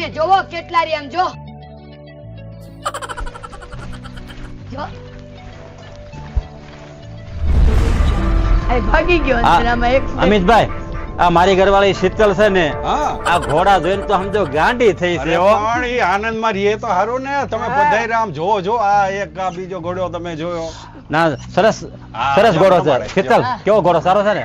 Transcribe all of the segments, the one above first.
તમે જોવો કેટલા રી આમ જો. જો. ભાગી ગયો આ- અંદર આમાં એક અમિતભાઈ આ મારી ઘરવાળી શીતલ છે ને આ ઘોડા જોઈને તો સમજો ગાંડી થઈ છે હો. પણ ઈ આનંદમાં રહીએ તો હારું ને તમે બધાય રામ જોવો જો આ એક આ બીજો ઘોડો તમે જોયો. ના સરસ સરસ ઘોડો છે. શીતલ કેવો ઘોડો સારો છે ને?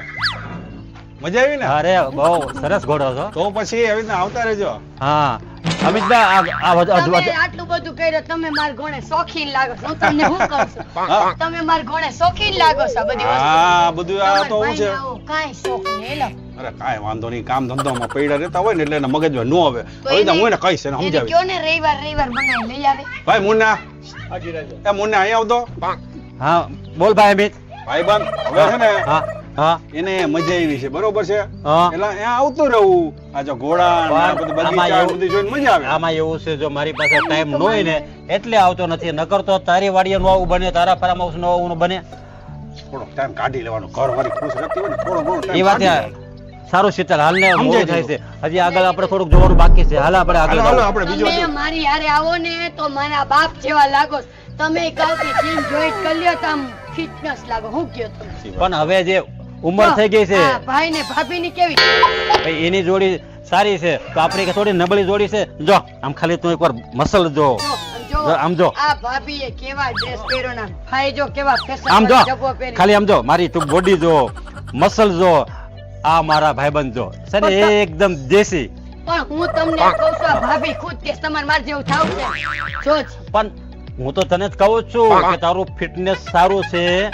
મજા આવી ને? અરે બહુ સરસ ઘોડો છો. તો પછી એવી આવતા રહેજો. હા. અમિતભાઈ આ આ વધુ- વધુ- તમે વધુ- આટલું બધું કર્યું તમે માર ઘોડે શોખીન લાગો છો. હું તમને શું કહું છું? તમે માર ઘોડે શોખીન લાગો છો. બધી હા બધું આ તો શું છે. કાંઈ શોખ નહીં અરે કાંઈ વાંધો નહીં. કામ ધંધામાં પૈડા રહેતા હોય ને એટલે એને મગજમાં નો આવે. હવે તો હું એને કહીશ એને સમજાવી. કયો ને રવિવાર રવિવાર બનાવી લઈ આવે. ભાઈ મુન્ના. એ મુન્ના અહીંયા આવતો. હા બોલ ભાઈ અમિત. ભાઈબંધ હવે છે ને હા. હા. એને મજા આવી છે. બરોબર છે? એટલે અહીંયા આવતું રહેવું આ જો ઘોડા બધું જોઈને મજા આવે. આમાં એવું છે જો મારી પાસે ટાઈમ ન હોય ને એટલે આવતો નથી. નકર તો તારી વાડીએ નો આવું બને તારા ફાર્મ હાઉસ નો આવું બને. થોડો ટાઈમ કાઢી લેવાનો. ઘર વાળી ખુશ રહેતી હોય ને થોડો ઘણો એ વાત સારું શીતલ હાલ ને સમજાય મોડું થાય છે. હજી આગળ આપણે થોડુંક જોવાનું બાકી છે. હાલ આપણે આગળ. હાલો આપણે બીજો તમે મારી હારે આવો ને તો મારા બાપ જેવા લાગો. તમે કાલથી જીમ જોઈન કરી લ્યો તમ ફિટનેસ લાગો. હું કયો તમે પણ હવે જે ઉંમર થઈ ગઈ છે. ભાઈ ને ભાભી ની કેવી? ભાઈ એની જોડી સારી છે. તો આપણી થોડી નબળી જોડી છે. જો આમ ખાલી તું એકવાર મસલ જો. જો, આમ જો. જો, આમ જો. આ ભાભીએ કેવા ડ્રેસ પહેર્યો ને ભાઈ જો કેવા ફેશન આમ જો. ખાલી આમ જો. મારી તું બોડી જો મસલ જો આ મારા ભાઈબંધ જો. છે એકદમ દેશી. પણ હું તમને કહું છું ભાભી ખુદ કે તમારે માર જેવું થાવ છે. જો પણ હું તો તને જ કહું છું કે તારું ફિટનેસ સારું છે.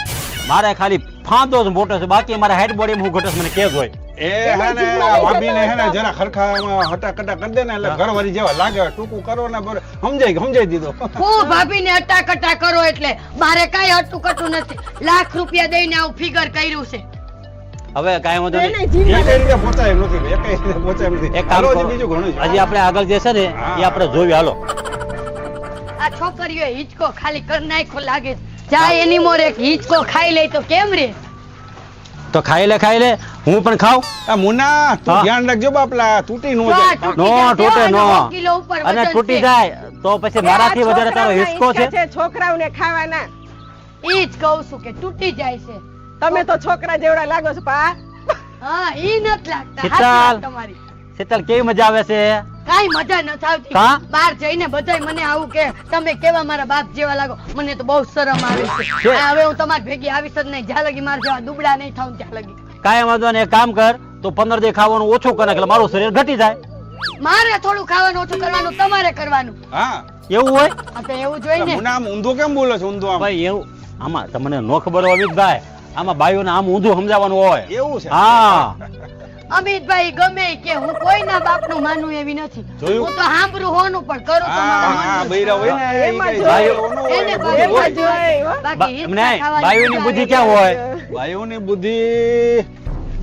મારે ખાલી ફાંદો જ મોટો છે. બાકી મારા હેડ બોડી હું ઘટસ મને કે હોય. એ હે ને ભાભી ને હે ને જરા ખરખા હટા કટા કરી દે ને એટલે ઘરવાળી જેવા લાગે. ટૂંકું કરો ને બરો- સમજાય સમજાઈ દીધો. હું ભાભી ને અટાકટા કરો એટલે મારે કાઈ હટું કટું નથી. લાખ રૂપિયા દઈને આવું ફિગર કર્યું છે. હવે કાંઈ વાંધો નહીં. કઈ રીતે પહોંચાય એમ નથી એ રીતે પહોંચાય એમ નથી. એક કામ બીજું ઘણું છે. હજી આપણે આગળ જે છે ને એ આપણે જોયું. હાલો. આ છોકરીઓ હિચકો ખાલી કર નાખ્યો લાગે છે. જાય એની મોરે એક હિંચકો ખાઈ લે તો કેમ રે? તો ખાઈ લે ખાઈ લે. હું પણ ખાવ આ મુના તું ધ્યાન રાખજો બાપલા તૂટી નો જાય. નો તૂટે નો. અને તૂટી જાય તો પછી મારાથી વધારે તારો હિસકો છે? છોકરાઓને ખાવાના. ઈ જ કહું છું કે તૂટી જાય છે. તમે તો છોકરા જેવડા લાગો છો પા. હા ઈ નથી લાગતા. તમારી. શીતલ કેવી મજા આવે છે? કઈ મજા નથી આવતી કા? બહાર જઈને બધાય મને આવું કે તમે કેવા મારા બાપ જેવા લાગો? મને તો બહુ શરમ આવે છે. હવે હું તમારી ભેગી આવીશ જ નહીં. જ્યાં લગી મારા જેવા દુબળા નહીં થાઉં ત્યાં લગી. કાંઈ વાંધો નહીં. કામ કર તો પંદર દે ખાવાનું ઓછું કરે એટલે મારું શરીર ઘટી જાય. મારે થોડું ખાવાનું ઓછું કરવાનું તમારે કરવાનું. હા. એવું હોય? તો એવું જોઈએ ને. આમ ઊંધો કેમ બોલે છે ઊંધો ભાઈ એવું? આમાં તમને નો ખબર હોય ભાઈ આમાં બાઈઓને આમ ઊંધું સમજાવવાનું હોય. એવું છે. હા. અમિતભાઈ ગમે કે હું કોઈના બાપનું માનું એવી નથી. હું તો સાંભળું હોનું પણ કરું તો મારા બૈરા હોય. ને એને બુદ્ધિ બાકી. ક્યાં હોય? બાઈઓની બુદ્ધિ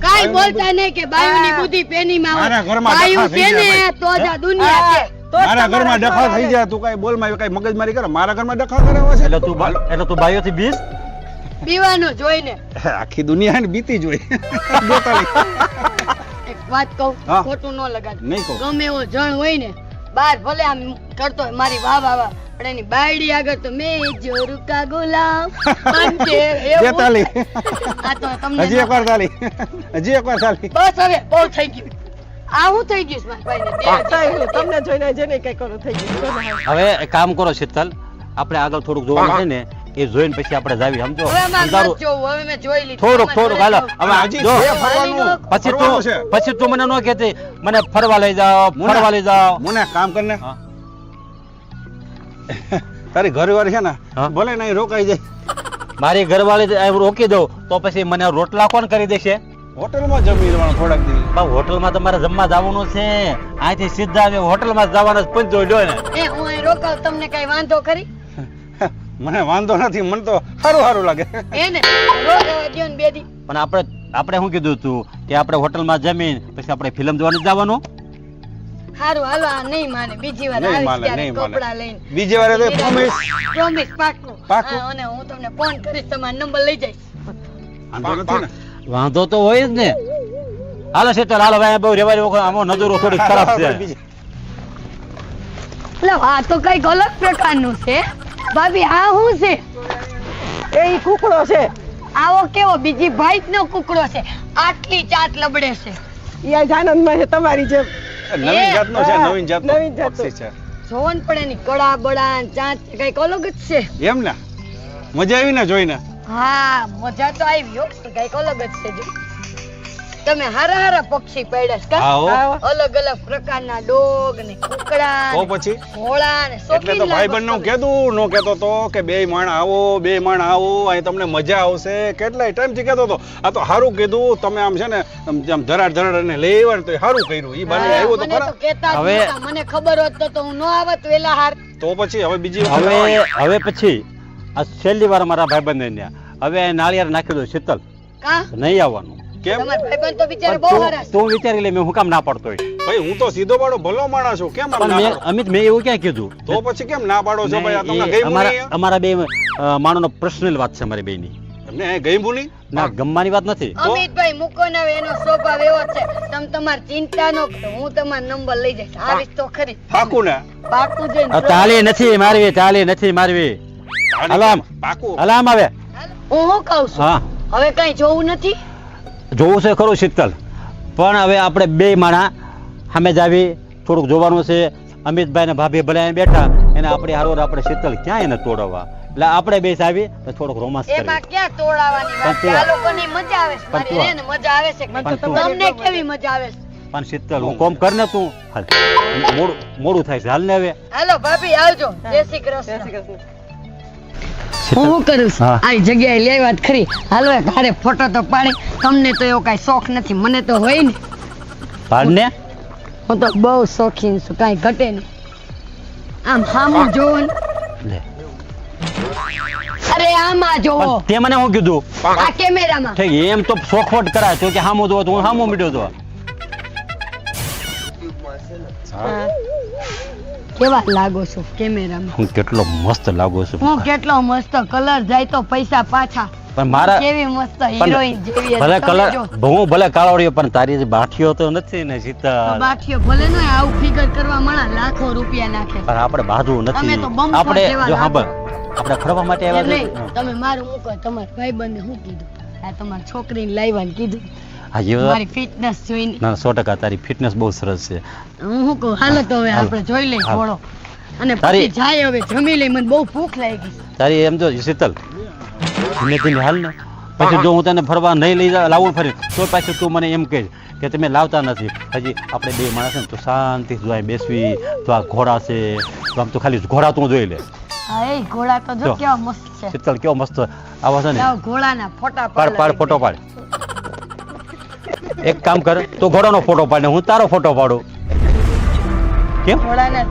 કાંઈ બોલતા નહીં કે બાયુની. બુદ્ધિ પેનીમાં હોય. મારા ઘરમાં બાયું છે ને તો જ દુનિયા છે. મારા તમારા ઘરમાં ડખા થઈ જાય. તું કઈ બોલમાં કઈ મગજમારી કરે? મારા ઘરમાં ડખા કરાવે છે? એટલે તું એટલે તું બાઈઓથી બીસ પીવાનું જોઈને. આખી દુનિયા ને બીતી જોઈ. વાત કહું હા. ખોટું ન લગાડ. નહીં કહું. ગમે એવો જણ હોય ને બાર ભલે આમ કરતો હોય મારી વાહ વાહ વાહ. પણ એની બાયડી આગળ તો મેં જોરુ કા ગુલામ. બનકે બે એવું. તાલી આ તો તમને હજી એકવાર તાલી હજી એકવાર તાલી બસ હવે બહુ થઈ ગયું. આ હું થઈ ગયું છે મારા ભાઈને. બે હજી થયું, થઈ ગયું. તમને જોઈને જેને કઈ કરું થઈ ગયું. હવે એક કામ કરો શીતલ આપણે આગળ થોડુંક જોવાનું છે ને એ જોઈને પછી આપણે જાવી સમજો? થોડુંક થોડુંક હાલો. હવે જો. પછી તું પછી તું મને ન કહેતી મને ફરવા લઈ જાઓ ફરવા લઈ જાઓ. મને કામ કરને. તારી ઘરવાળી છે ને. ભલે નહીં રોકાઈ જાય. મારી ઘરવાળી રોકી દઉં તો પછી મને રોટલા કોણ કરી દેશે? હોટલમાં જમી લેવાનું થોડાક દિવસ. પણ હોટલમાં તમારે જમવા જવાનું છે. અહીંથી સીધા હોટલમાં જવાના જ પંચો ને એ હું રોકાવ તમને કઈ વાંધો ખરી? મને વાંધો નથી મને તો સારું સારું લાગે. એને? રોજ બે દી. પણ આપણે આપણે શું કીધું તું? કે આપણે હોટલમાં જમીન પછી આપણે ફિલ્મ જોવાનું જવાનું? હારું હાલો આ નહીં માને. બીજી વાર નહીં આવીશ માને, નહીં માને. લઈને. બીજી વાર તો પ્રોમિસ પ્રોમિસ પાક્કું. પાક્કું. અને હું તમને ફોન કરીશ તમારો નંબર લઈ જઈશ. વાંધો નથી ને? વાંધો તો હોય જ ને. હાલો શીતલ હાલો ભાઈ બહુ રેવા રેવા આમાં નજરો થોડી ખરાબ છે. બીજી- એટલે આ તો કંઈક અલગ પ્રકારનું છે. ભાભી આ શું છે? એ ઈ કુકડો છે. આવો કેવો બીજી ભાઈ નો કુકડો છે. આટલી ચાટ લબડે છે. ઈ આ જાનંદમાં છે તમારી જેમ. નવીન જાતનો છે નવીન જાતનો નવીન જાતનો. છે. જોવન પડે પણ એની કડા બડા ચાંચ કંઈક અલગ જ છે. એમ ને? મજા આવી ને જોઈને? હા મજા તો આવી હો કંઈક અલગ જ છે જો તમે હારા હારા પક્ષી પડ્યા છે કા? આવો. અલગ અલગ પ્રકારના ડોગ ને કુકડા તો પછી? ઘોડા ને એટલે તો ભાઈબંધનું તમે. નો કેતો તો કે બે માણ આવો બે માણ આવો અહીં તમને મજા આવશે. કેટલાય ટાઈમથી કેતો તો આ તો સારું કીધું તમે આમ છે ને આમ ધરાડ ધરાડ ને લઈ આવ્યા તો હારું કર્યું. ઈ બાને આવ્યો તો ખરા. હવે- મને ખબર હોત તો હું નો આવત વેલા હાર તો પછી હવે બીજી હવે હવે પછી આ છેલ્લી વાર મારા ભાઈબંધ ને હવે નાળિયેર નાખી દો શીતલ. કા? નહીં આવવાનું. કેમ? તમારા ભાઈબંધ તો બિચારા બહુ હારા છે. તું વિચારી લે મેં હું કામ ના પડતો હોય. ભાઈ હું તો સીધો પાડો ભલો માણસ છું. કેમ આમ પણ ના મેં પાડો? અમિત મેં એવું ક્યાં કીધું? તો પછી કેમ ના પાડો છો ભાઈ? આ તમને નહીં, ગઈ એ અમારા મુની અમારા બે માણસનો પર્સનલ વાત છે અમારી બેની તમને અહીં ગઈ મુની ના ગમવાની વાત નથી. અમિતભાઈ મૂકો ને હવે એનો સ્વભાવ એવો જ છે. તમે તમારી ચિંતા ન કરો. હું તમારો નંબર લઈ જઈશ. તો ખરી. પાકું ને? પાકું જઈને આ તાલી નથી મારવી તાલી નથી મારવી. હલામ. આમ. પાકું. હાલ આવે હું શું કહું છું? હા. હવે કઈ જોવું નથી? જોવું છે ખરું શીતલ. પણ હવે આપણે બે માણા સામે જ આવી થોડુંક જોવાનું છે. અમિતભાઈ ને ભાભી ભલે અહીં બેઠા એને આપણે હારોર આપણે શીતલ ક્યાં એને તોડવા એટલે આપણે બે આવી તો થોડુંક રોમાંસ એમાં ક્યાં તોડાવાની વાત? પણ આ લોકોની મજા આવે છે. મારી રેને મજા આવે છે. પણ તમને કેવી મજા આવે છે? પણ શીતલ હું કોમ કર ને તું? હાલ. મોડું મોડું થાય છે. હાલ ને હવે. હાલો ભાભી આવજો. જય શ્રી જય શ્રી કૃષ્ણ કૃષ્ણ. હું કરું છું? આ જગ્યાએ લેવી વાત ખરી. હાલો એક ફોટો તો પાડે. તમને તો એવો કાંઈ શોખ નથી. મને તો હોય ને. પાડને? હું તો બહુ શોખીન છું. કાંઈ ઘટે નહીં. આમ સામું જોવો ને. લે. અરે આમાં જોવો. તે મને શું કીધું? આ કેમેરામાં. ઠીક એમ તો શોખવટ કરાય. તો કે હામું જોવો તો હું હામું મીડ્યો તો હા. કેવા લાગો છો કેમેરામાં? હું કેટલો મસ્ત લાગો છું. હું કેટલો મસ્ત કલર જાય તો પૈસા પાછા. પણ મારા કેવી મસ્ત હિરોઈન જેવી ભલે કલર હું ભલે કાળોડિયો પણ તારી જે બાઠીઓ તો નથી ને સીતા. બાઠીઓ ભલે ન આવું ફિગર કરવા મળા લાખો રૂપિયા નાખે. પણ આપણે બાજુ નથી. આપણે જો હાંભળ આપણે ફરવા માટે આવ્યા છે. તમે મારું મૂકો તમારા ભાઈબંધને શું કીધું? આ તમારી છોકરીને લાવવાનું કીધું. હા એ મારી ફિટનેસ જોઈને. ના સો ટકા તારી ફિટનેસ બહુ સરસ છે. હું શું કહું? હાલો તો હવે આપણે જોઈ લઈએ થોડો અને તારી- જાય હવે જમી લઈ મને બહુ ભૂખ લાગી. તારી એમ જો શીતલ. ધીમે ધીમે હાલ ને. પછી જો હું તને ફરવા નહીં લઈ લાવું ફરી. તો પાછું તું મને એમ કહે કે તમે લાવતા નથી. હજી આપણે બે માણસ ને તો શાંતિ જો બેસવી તો આ ઘોડા છે. તો આમ તો ખાલી ઘોડા તું જોઈ લે. એ ઘોડા તો જો કેવો મસ્ત છે. શીતલ કેવો મસ્ત આવા છે ને. ઘોડાના ફોટા પાડ પાડ ફોટો પાડ. એક કામ કર તું ઘોડાનો ફોટો પાડ હું તારો ફોટો પાડું. કેમ? ઘોડાના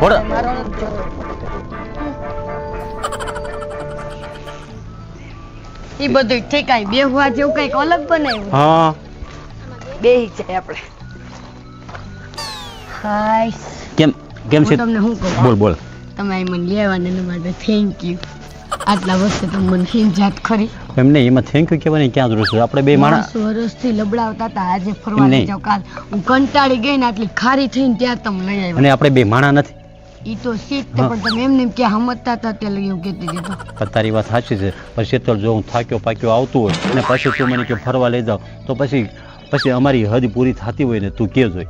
ઘોડા? મારો નથી બધું ઠેકાય બેહવા જેવું કંઈક અલગ બનાવ્યું હા. બેહી જાય આપણે. હાય. કેમ કેમ છે? તમને શું કહું? બોલ બોલ. તમે મને લેવાને માટે થેન્ક યુ આટલા વર્ષે તમે મને હિંજાત ખરી એમ નહીં એમાં થેન્ક યુ કહેવાની ક્યાં જરૂર છે? આપણે બે માણસ વર્ષથી લબડાવતા હતા આજે ફરવા લઈ. જાવ કાલ. હું કંટાળી ગઈ ને આટલી ખારી થઈને ત્યાં તમે લઈ આવ્યા. અને આપણે બે માણા નથી. ઈ તો સીટ પણ તમે એમને એમ ક્યાં સમજતા હતા તે લઈ એવું કહેતી હતી તારી વાત સાચી છે. પણ શીતળ જો હું થાક્યો પાક્યો આવતું હોય અને પછી તું મને કે ફરવા લઈ જાવ તો પછી પછી અમારી હદ પૂરી થતી હોય ને તું કે જોઈ.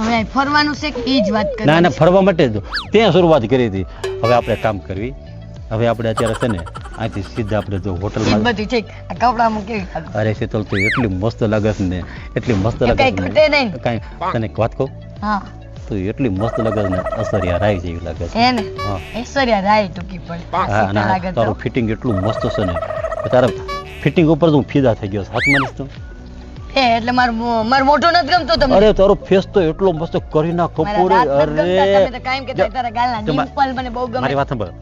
હવે ફરવાનું છે કે ઈ જ વાત કરી ના ના ફરવા માટે તે ત્યાં શરૂઆત કરી હતી. હવે આપણે કામ કરવી. હવે આપણે અત્યારે છે ને અહીંથી સીધા આપણે જો હોટલમાં બધી ઠીક. આ મૂકી અરે શીતલ તો એટલી મસ્ત લાગે છે ને એટલી મસ્ત લાગે કાંઈ છે ઘટે નહીં. કાંઈ તને એક વાત કહું? હા. તો એટલી મસ્ત લાગે છે ને અસરિયા રાય જેવી લાગે છે. એને ને? હા. ઐશ્વર્યા રાય ટૂંકી પણ હા તો. તારું ફિટિંગ એટલું મસ્ત છે ને તારા ફિટિંગ ઉપર તો હું ફીદા થઈ ગયો છું. હાથ માનીશ તું? એટલે માર માર મોઢું નથી ગમતું તમને. અરે તારો ફેસ તો એટલો મસ્ત કરીના કપૂર અરે. તમે તો કાયમ કે તારા ગાલના ડિમ્પલ મને બહુ ગમે. મારી વાત સાંભળ.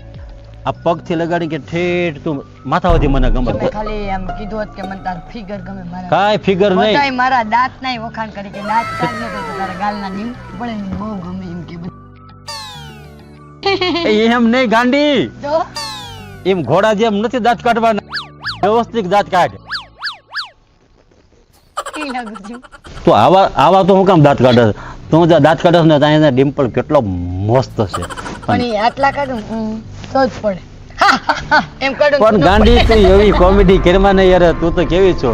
આ પગથી લગાડી કે ઠેઠ તું માથા સુધી મને ગમે. તમે ખાલી એમ કીધું હોત કે મને તાર ફિગર ગમે મારા. કાઈ ફિગર નહીં. નહીં મારા દાંત નાય વખાણ કરી કે દાંત કાઢ ન તારા ગાલના પડે ને બહુ ગમે એમ કે એમ નહીં ગાંડી. તો એમ ઘોડા જેમ નથી દાંત કાઢવાના. વ્યવસ્થિત દાંત કાઢ. તો આવા આવા તો હું કામ દાંત કાઢે તું જ દાંત કાઢે ને ત્યાં ડિમ્પલ કેટલો મસ્ત છે. પણ આટલા કાઢું ને, તો જ પડે. એમ કાઢું પણ ગાંડી તું એવી કોમેડી કરમાં નહીં યાર તું તો કેવી છો?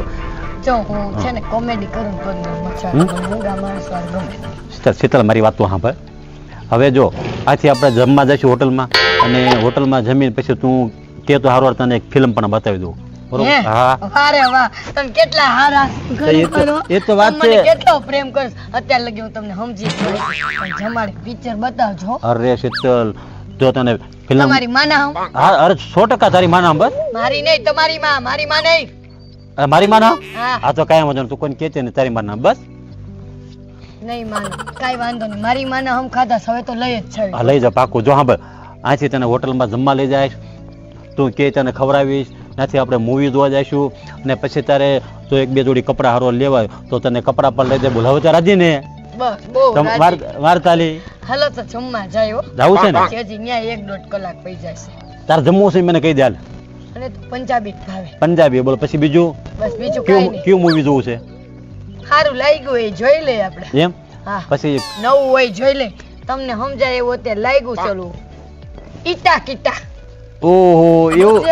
જો હું છે ને કોમેડી કરું તો શીતલ મારી વાત તો સાંભળ. હવે જો આથી આપણે જમવા જઈશું હોટલમાં અને હોટલમાં જમીને પછી તું તે તો હારવાર તને એક ફિલ્મ પણ બતાવી દઉં. વારે વાહ. તમે કેટલા હારા એ તો- ખરેખર હો. એ તો વાત છે. કેટલો પ્રેમ કરશ. અત્યાર લગી હું તમને સમજી નહીં. પણ જમાડી પિક્ચર બતાવજો. અરે શીતલ જો તને ફિલ્મ તમારી માના હું. હા અરે સો ટકા તારી માના બસ. મારી નહીં તમારી માં મારી માં નહીં. મારી માના હા? આ તો કાંઈ વાંધો તું કોઈને કહેતી ને તારી માના બસ. નહીં માના. કાઈ વાંધો નહીં. મારી માના હમ ખાધા હવે તો લઈ જ છે લઈ જા પાકું. જો હા ભાઈ અહીંથી તને હોટલમાં જમવા લઈ જાય તું કે તને ખવડાવીશ. ત્યાંથી આપણે મૂવી જોવા જઈશું અને પછી તારે તો એક બે જોડી કપડાં હારો લેવાય તો તને કપડાં પણ લઈ દે. બોલાવે તો રાજી ને? બસ બહુ તમ- રાજી. વાર વાર તાલી હાલો તો જમવા જાય જાવું છે ને? હજી ન્યા એક દોઢ કલાક પઈ જશે તાર જમવું છે મને કહી દે હાલ. અને પંજાબી ભાવે. પંજાબી બોલ પછી બીજું? બસ બીજું કાંઈ કયું કયું મૂવી જોવું છે? સારું લાગ્યું એ જોઈ લે આપણે. એમ? હા. પછી? નવું હોય જોઈ લે તમને સમજાય એવું અત્યારે લાગ્યું ચલું. ઈટા કીટા. ઓહો એવું?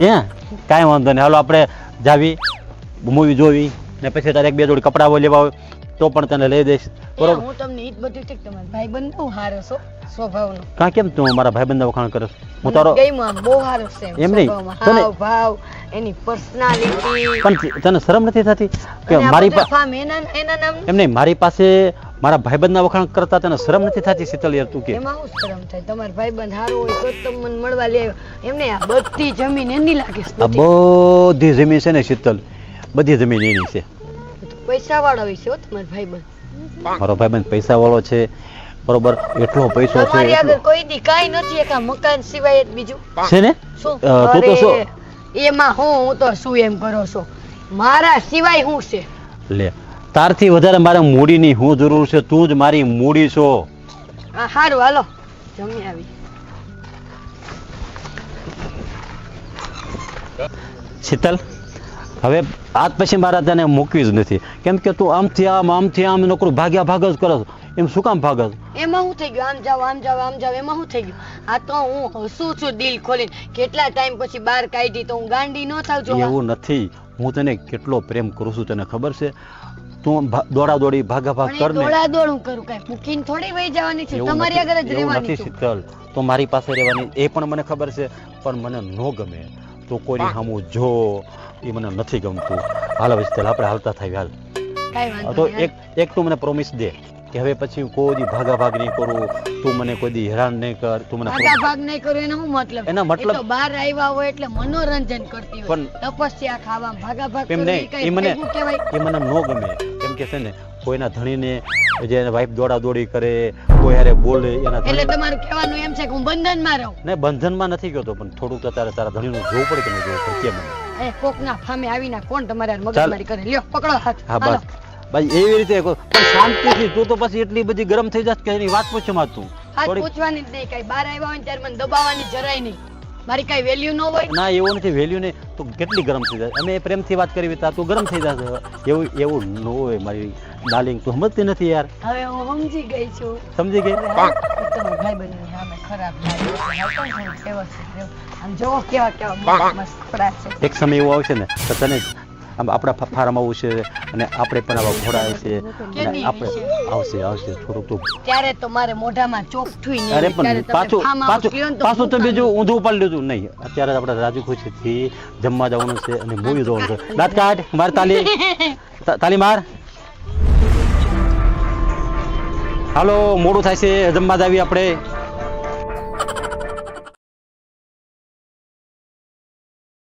હે કાંઈ વાંધો નહીં. હાલો આપણે જાવી મૂવી જોવી ને પછી તારે એક બે જોડી કપડાઓ લેવા હોય. તો પણ તને લઈ દઈશ બરોબર? હું તમને ઈ જ બધું ઠીક તમારો ભાઈબંધ બહુ હારો છો સ્વભાવનો. કાં કેમ તું મારા ભાઈબંધના વખાણ કરસ હું તારો ગઈ આમ બહુ હારો છે એમ નહીં, તને- ભાવ એની પર્સનાલિટી પણ તને શરમ નથી થતી? કે મારી પાસે એના એના નામ? એમ નહીં મારી પાસે મારા ભાઈબંધના વખાણ કરતા તને શરમ નથી થતી શીતલ યાર તું કે? એમાં શું શરમ થાય? તમારો ભાઈબંધ હારો હોય તો તમે મને મળવા લે. એમને આ બધી જમીન એની લાગે છે. બધી જમીન છે ને શીતલ? બધી જમીન એની છે. પૈસા વાળો હોય હો તમારો ભાઈબંધ. મારો ભાઈબંધ પૈસા વાળો છે. બરોબર એટલો પૈસો છે આગળ કોઈ દી કાંઈ નથી એક મકાન સિવાય બીજું. છે ને? તું તો શું? એમાં હું હું તો શું એમ કરો છો? મારા સિવાય હું છે? લે તારથી વધારે મારે મૂડીની હું જરૂર છે તું જ મારી મૂડી છો. સારું હાલો. જમી આવી. શીતલ? હવે આજ પછી મારા તને મૂકવી જ નથી. કેમ કે તું આમથી આમ આમથી આમ નોકરું ભાગ્યા ભાગ જ કરો એમ શું કામ ભાગ એમાં હું થઈ ગયું? આમ જાવ આમ જાવ આમ જાવ એમાં હું થઈ ગયું? આ તો હું હસું છું દિલ ખોલીને. કેટલા ટાઈમ પછી બહાર કાઢી તો હું ગાંડી ન થાવ જોવા. એવું નથી. હું તને કેટલો પ્રેમ કરું છું તને ખબર છે? તું દોડા દોડી ભાગા ભાગ કર ને. દોડા દોડ હું કરું કઈ? મૂકીને થોડી વહી જવાની છે? તમારી આગળ જ રહેવાની છે છું. શીતલ. તું મારી પાસે રહેવાની એ પણ મને ખબર છે પણ મને નો ગમે. તું કોઈની સામું જો એ મને નથી ગમતું. હાલ શીતલ આપણે હાલતા થાય હાલ. તો એક એક તું મને પ્રોમિસ દે કે હવે પછી કોઈ દી ભાગા ભાગ નહીં કરું તું મને કોઈ દી હેરાન નહીં કર તું મને ભાગા ભાગ નહીં કરું એનો શું મતલબ? એનો મતલબ- બહાર આવ્યા હોય એટલે મનોરંજન કરતી હોય. પણ- તપસ્યા ખાવા ભાગા ભાગ એમ નહીં એ મને એ મને ન ગમે. કેમ કે છે ને કોઈના ધણીને જે વાઈફ દોડા દોડી કરે કોઈ હારે બોલે એના એટલે તમારું કહેવાનું એમ છે કે હું બંધનમાં રહું? ને બંધનમાં નથી ગયો પણ થોડુંક તો તારે તારા ધણીનું જોવું પડે કે નહીં જોવું પડે કેમ એ કોકના ફામે આવીને કોણ તમારે. મગજમારી કરે? લ્યો પકડો હાથ. હા બસ. ભાઈ એવી રીતે. પણ શાંતિથી તું તો પછી એટલી બધી ગરમ થઈ જાત કે એની વાત પૂછવા માં તું. હાથ પૂછવાની જ નહીં કઈ બહાર આવ્યા હોય ત્યારે મને દબાવવાની જરાય નહીં. મારી કઈ વેલ્યુ ન હોય? ના એવું નથી વેલ્યુ નહીં. તો કેટલી ગરમ થઈ જાય? અમે પ્રેમથી વાત કરી તા તું ગરમ થઈ જશે. એવું એવું ન હોય મારી ડાર્લિંગ તું સમજતી નથી યાર. હવે હું સમજી ગઈ છું. સમજી ગઈ? તો ભાઈ બની હા ખરાબ લાગે. આમ જો કેવા કેવા મસ્ત છે. એક સમય એવો આવશે ને તો તને આપણા ફાર્મ આવું છે અને આપણે પણ આવા ઘોડા આવશે અને આપણે આવશે આવશે થોડુંક તો ત્યારે તો મારે મોઢામાં ચોકઠું નહીં અરે પણ પાછું પાછું પાછું તો બીજું ઊંધું ઉપાડી લીધું નહીં અત્યારે આપણે રાજુ ખુશીથી જમવા જવાનું છે અને મૂવી જોવાનું છે. દાંત કાઢ માર તાલી. તાલી માર. હાલો મોડું થાય છે. જમવા જ આપણે.